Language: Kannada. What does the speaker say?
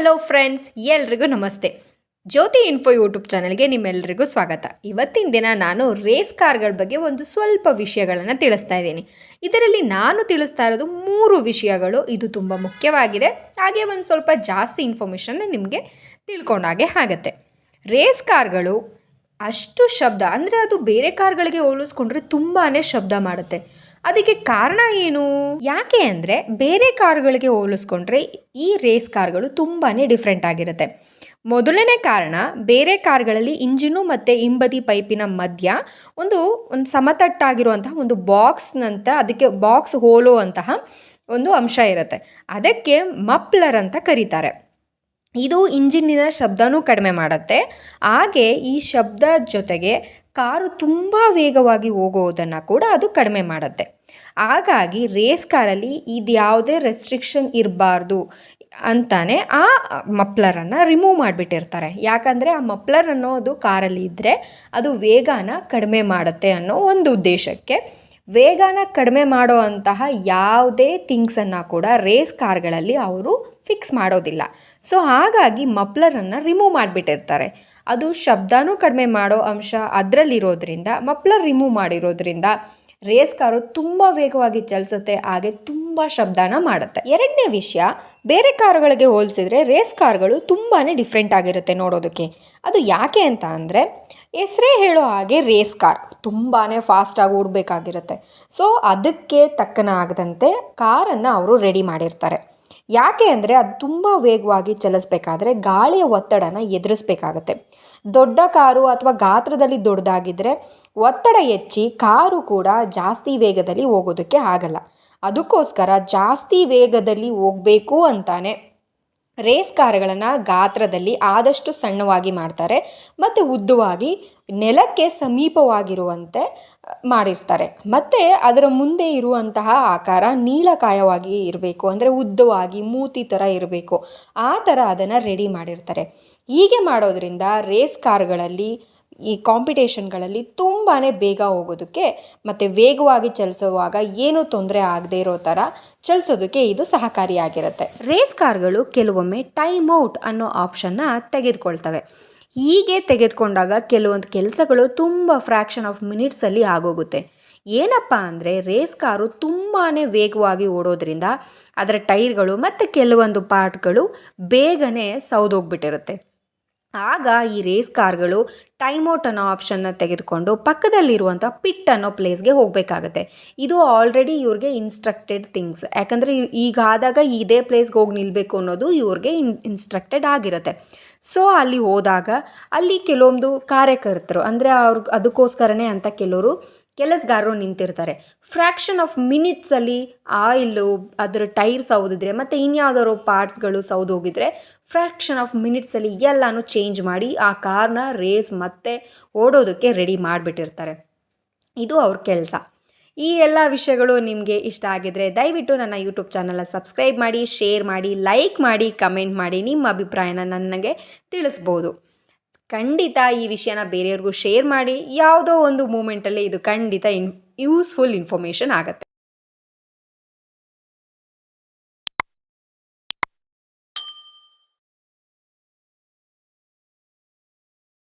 ಹಲೋ ಫ್ರೆಂಡ್ಸ್ ಎಲ್ರಿಗೂ ನಮಸ್ತೆ. ಜ್ಯೋತಿ ಇನ್ಫೋ ಯೂಟ್ಯೂಬ್ ಚಾನಲ್ಗೆ ನಿಮ್ಮೆಲ್ಲರಿಗೂ ಸ್ವಾಗತ. ಇವತ್ತಿನ ದಿನ ನಾನು ರೇಸ್ ಕಾರ್ಗಳ ಬಗ್ಗೆ ಒಂದು ಸ್ವಲ್ಪ ವಿಷಯಗಳನ್ನು ತಿಳಿಸ್ತಾ ಇದ್ದೀನಿ. ಇದರಲ್ಲಿ ನಾನು ತಿಳಿಸ್ತಾ ಇರೋದು ಮೂರು ವಿಷಯಗಳು. ಇದು ತುಂಬ ಮುಖ್ಯವಾಗಿದೆ. ಹಾಗೆ ಒಂದು ಸ್ವಲ್ಪ ಜಾಸ್ತಿ ಇನ್ಫಾರ್ಮೇಷನ್ನ ನಿಮಗೆ ತಿಳ್ಕೊಂಡಾಗೆ ಆಗುತ್ತೆ. ರೇಸ್ ಕಾರ್ಗಳು ಅಷ್ಟು ಶಬ್ದ ಅಂದರೆ ಅದು ಬೇರೆ ಕಾರ್ಗಳಿಗೆ ಹೋಲಿಸ್ಕೊಂಡ್ರೆ ತುಂಬಾ ಶಬ್ದ ಮಾಡುತ್ತೆ. ಅದಕ್ಕೆ ಕಾರಣ ಏನು? ಯಾಕೆ ಅಂದರೆ ಬೇರೆ ಕಾರುಗಳಿಗೆ ಹೋಲಿಸ್ಕೊಂಡ್ರೆ ಈ ರೇಸ್ ಕಾರ್ಗಳು ತುಂಬಾ ಡಿಫ್ರೆಂಟ್ ಆಗಿರುತ್ತೆ. ಮೊದಲನೇ ಕಾರಣ, ಬೇರೆ ಕಾರ್ಗಳಲ್ಲಿ ಇಂಜಿನು ಮತ್ತು ಹಿಂಬದಿ ಪೈಪಿನ ಮಧ್ಯ ಒಂದು ಒಂದು ಸಮತಟ್ಟಾಗಿರುವಂತಹ ಒಂದು ಬಾಕ್ಸ್ನಂತ ಅದಕ್ಕೆ ಬಾಕ್ಸ್ ಹೋಲುವಂತಹ ಒಂದು ಅಂಶ ಇರುತ್ತೆ. ಅದಕ್ಕೆ ಮಪ್ಲರ್ ಅಂತ ಕರೀತಾರೆ. ಇದು ಇಂಜಿನ್ನಿನ ಶಬ್ದನೂ ಕಡಿಮೆ ಮಾಡುತ್ತೆ. ಹಾಗೆ ಈ ಶಬ್ದ ಜೊತೆಗೆ ಕಾರು ತುಂಬ ವೇಗವಾಗಿ ಹೋಗೋದನ್ನು ಕೂಡ ಅದು ಕಡಿಮೆ ಮಾಡುತ್ತೆ. ಹಾಗಾಗಿ ರೇಸ್ ಕಾರಲ್ಲಿ ಇದು ಯಾವುದೇ ರೆಸ್ಟ್ರಿಕ್ಷನ್ ಇರಬಾರ್ದು ಅಂತಾನೆ ಆ ಮಪ್ಲರನ್ನು ರಿಮೂವ್ ಮಾಡಿಬಿಟ್ಟಿರ್ತಾರೆ. ಯಾಕಂದರೆ ಆ ಮಪ್ಲರ್ ಅನ್ನೋದು ಕಾರಲ್ಲಿ ಇದ್ದರೆ ಅದು ವೇಗನ ಕಡಿಮೆ ಮಾಡುತ್ತೆ ಅನ್ನೋ ಒಂದು ಉದ್ದೇಶಕ್ಕೆ ವೇಗನ ಕಡಿಮೆ ಮಾಡೋ ಅಂತಹ ಯಾವುದೇ ಥಿಂಗ್ಸನ್ನು ಕೂಡ ರೇಸ್ ಕಾರ್ಗಳಲ್ಲಿ ಅವರು ಫಿಕ್ಸ್ ಮಾಡೋದಿಲ್ಲ. ಸೊ, ಹಾಗಾಗಿ ಮಪ್ಲರನ್ನು ರಿಮೂವ್ ಮಾಡಿಬಿಟ್ಟಿರ್ತಾರೆ. ಅದು ಶಬ್ದನೂ ಕಡಿಮೆ ಮಾಡೋ ಅಂಶ ಅದರಲ್ಲಿರೋದ್ರಿಂದ, ಮಪ್ಲರ್ ರಿಮೂವ್ ಮಾಡಿರೋದ್ರಿಂದ ರೇಸ್ ಕಾರು ತುಂಬ ವೇಗವಾಗಿ ಚಲಿಸುತ್ತೆ, ಹಾಗೆ ತುಂಬ ಶಬ್ದನ ಮಾಡುತ್ತೆ. ಎರಡನೇ ವಿಷಯ, ಬೇರೆ ಕಾರುಗಳಿಗೆ ಹೋಲಿಸಿದ್ರೆ ರೇಸ್ ಕಾರ್ಗಳು ತುಂಬಾ ಡಿಫ್ರೆಂಟ್ ಆಗಿರುತ್ತೆ ನೋಡೋದಕ್ಕೆ. ಅದು ಯಾಕೆ ಅಂತ ಅಂದರೆ, ಹೆಸರೇ ಹೇಳೋ ಹಾಗೆ ರೇಸ್ ಕಾರ್ ತುಂಬಾ ಫಾಸ್ಟಾಗಿ ಓಡಬೇಕಾಗಿರುತ್ತೆ. ಸೊ ಅದಕ್ಕೆ ತಕ್ಕನ ಆಗದಂತೆ ಕಾರನ್ನು ಅವರು ರೆಡಿ ಮಾಡಿರ್ತಾರೆ. ಯಾಕೆ ಅಂದರೆ, ಅದು ತುಂಬ ವೇಗವಾಗಿ ಚಲಿಸ್ಬೇಕಾದ್ರೆ ಗಾಳಿಯ ಒತ್ತಡನ ಎದುರಿಸ್ಬೇಕಾಗತ್ತೆ. ದೊಡ್ಡ ಕಾರು ಅಥವಾ ಗಾತ್ರದಲ್ಲಿ ದೊಡ್ಡದಾಗಿದ್ದರೆ ಒತ್ತಡ ಹೆಚ್ಚಿ ಕಾರು ಕೂಡ ಜಾಸ್ತಿ ವೇಗದಲ್ಲಿ ಹೋಗೋದಕ್ಕೆ ಆಗಲ್ಲ. ಅದಕ್ಕೋಸ್ಕರ ಜಾಸ್ತಿ ವೇಗದಲ್ಲಿ ಹೋಗಬೇಕು ಅಂತಾನೆ. ರೇಸ್ ಕಾರುಗಳನ್ನು ಗಾತ್ರದಲ್ಲಿ ಆದಷ್ಟು ಸಣ್ಣವಾಗಿ ಮಾಡ್ತಾರೆ ಮತ್ತು ಉದ್ದವಾಗಿ ನೆಲಕ್ಕೆ ಸಮೀಪವಾಗಿರುವಂತೆ ಮಾಡಿರ್ತಾರೆ. ಮತ್ತು ಅದರ ಮುಂದೆ ಇರುವಂತಹ ಆಕಾರ ನೀಳಕಾಯವಾಗಿ ಇರಬೇಕು, ಅಂದರೆ ಉದ್ದವಾಗಿ ಮೂತಿ ಥರ ಇರಬೇಕು. ಆ ಥರ ಅದನ್ನು ರೆಡಿ ಮಾಡಿರ್ತಾರೆ. ಹೀಗೆ ಮಾಡೋದರಿಂದ ರೇಸ್ ಕಾರುಗಳಲ್ಲಿ ಈ ಕಾಂಪಿಟೇಷನ್ಗಳಲ್ಲಿ ತುಂಬಾ ಬೇಗ ಹೋಗೋದಕ್ಕೆ ಮತ್ತು ವೇಗವಾಗಿ ಚಲಿಸುವಾಗ ಏನೂ ತೊಂದರೆ ಆಗದೆ ಇರೋ ಥರ ಚಲಿಸೋದಕ್ಕೆ ಇದು ಸಹಕಾರಿಯಾಗಿರುತ್ತೆ. ರೇಸ್ ಕಾರ್ಗಳು ಕೆಲವೊಮ್ಮೆ ಟೈಮ್ ಔಟ್ ಅನ್ನೋ ಆಪ್ಷನ್ನ ತೆಗೆದುಕೊಳ್ತವೆ. ಹೀಗೆ ತೆಗೆದುಕೊಂಡಾಗ ಕೆಲವೊಂದು ಕೆಲಸಗಳು ತುಂಬ ಫ್ರ್ಯಾಕ್ಷನ್ ಆಫ್ ಮಿನಿಟ್ಸಲ್ಲಿ ಆಗೋಗುತ್ತೆ. ಏನಪ್ಪ ಅಂದರೆ ರೇಸ್ ಕಾರು ತುಂಬಾ ವೇಗವಾಗಿ ಓಡೋದ್ರಿಂದ ಅದರ ಟೈರ್ಗಳು ಮತ್ತು ಕೆಲವೊಂದು ಪಾರ್ಟ್ಗಳು ಬೇಗನೆ ಸೌದೋಗ್ಬಿಟ್ಟಿರುತ್ತೆ. ಆಗ ಈ ರೇಸ್ ಕಾರ್ಗಳು ಟೈಮ್ ಔಟ್ ಅನ್ನೋ ಆಪ್ಷನ್ನ ತೆಗೆದುಕೊಂಡು ಪಕ್ಕದಲ್ಲಿರುವಂಥ ಪಿಟ್ ಅನ್ನೋ ಪ್ಲೇಸ್ಗೆ ಹೋಗಬೇಕಾಗತ್ತೆ. ಇದು ಆಲ್ರೆಡಿ ಇವ್ರಿಗೆ ಇನ್ಸ್ಟ್ರಕ್ಟೆಡ್ ಥಿಂಗ್ಸ್ ಯಾಕಂದರೆ ಈಗಾದಾಗ ಇದೇ ಪ್ಲೇಸ್ಗೆ ಹೋಗಿ ನಿಲ್ಲಬೇಕು ಅನ್ನೋದು ಇವ್ರಿಗೆ ಇನ್ ಇನ್ಸ್ಟ್ರಕ್ಟೆಡ್ ಆಗಿರುತ್ತೆ. ಸೊ ಅಲ್ಲಿ ಹೋದಾಗ ಅಲ್ಲಿ ಕೆಲವೊಂದು ಕಾರ್ಯಕರ್ತರು, ಅಂದರೆ ಅವ್ರಿಗೆ ಅದಕ್ಕೋಸ್ಕರನೇ ಅಂತ ಕೆಲವರು ಕೆಲಸಗಾರರು ನಿಂತಿರ್ತಾರೆ. ಫ್ರ್ಯಾಕ್ಷನ್ ಆಫ್ ಮಿನಿಟ್ಸಲ್ಲಿ ಆಯಿಲು ಅದರ ಟೈರ್ ಸೌದಿದ್ರೆ ಮತ್ತು ಇನ್ಯಾವುದಾದ್ರು ಪಾರ್ಟ್ಸ್ಗಳು ಸೌದು ಹೋಗಿದ್ರೆ ಫ್ರ್ಯಾಕ್ಷನ್ ಆಫ್ ಮಿನಿಟ್ಸಲ್ಲಿ ಎಲ್ಲನೂ ಚೇಂಜ್ ಮಾಡಿ ಆ ಕಾರ್ನ ರೇಸ್ ಮತ್ತೆ ಓಡೋದಕ್ಕೆ ರೆಡಿ ಮಾಡಿಬಿಟ್ಟಿರ್ತಾರೆ. ಇದು ಅವ್ರ ಕೆಲಸ. ಈ ಎಲ್ಲ ವಿಷಯಗಳು ನಿಮಗೆ ಇಷ್ಟ ಆಗಿದ್ರೆ ದಯವಿಟ್ಟು ನನ್ನ ಯೂಟ್ಯೂಬ್ ಚಾನಲ್ನ ಸಬ್ಸ್ಕ್ರೈಬ್ ಮಾಡಿ ಶೇರ್ ಮಾಡಿ ಲೈಕ್ ಮಾಡಿ ಕಮೆಂಟ್ ಮಾಡಿ ನಿಮ್ಮ ಅಭಿಪ್ರಾಯನ ನನಗೆ ತಿಳಿಸ್ಬೋದು. ಖಂಡಿತ ಈ ವಿಷಯನ ಬೇರೆಯವ್ರಿಗೂ ಶೇರ್ ಮಾಡಿ, ಯಾವುದೋ ಒಂದು ಮೂಮೆಂಟಲ್ಲಿ ಇದು ಖಂಡಿತ ಇನ್ ಯೂಸ್ಫುಲ್ ಇನ್ಫಾರ್ಮೇಷನ್ ಆಗುತ್ತೆ.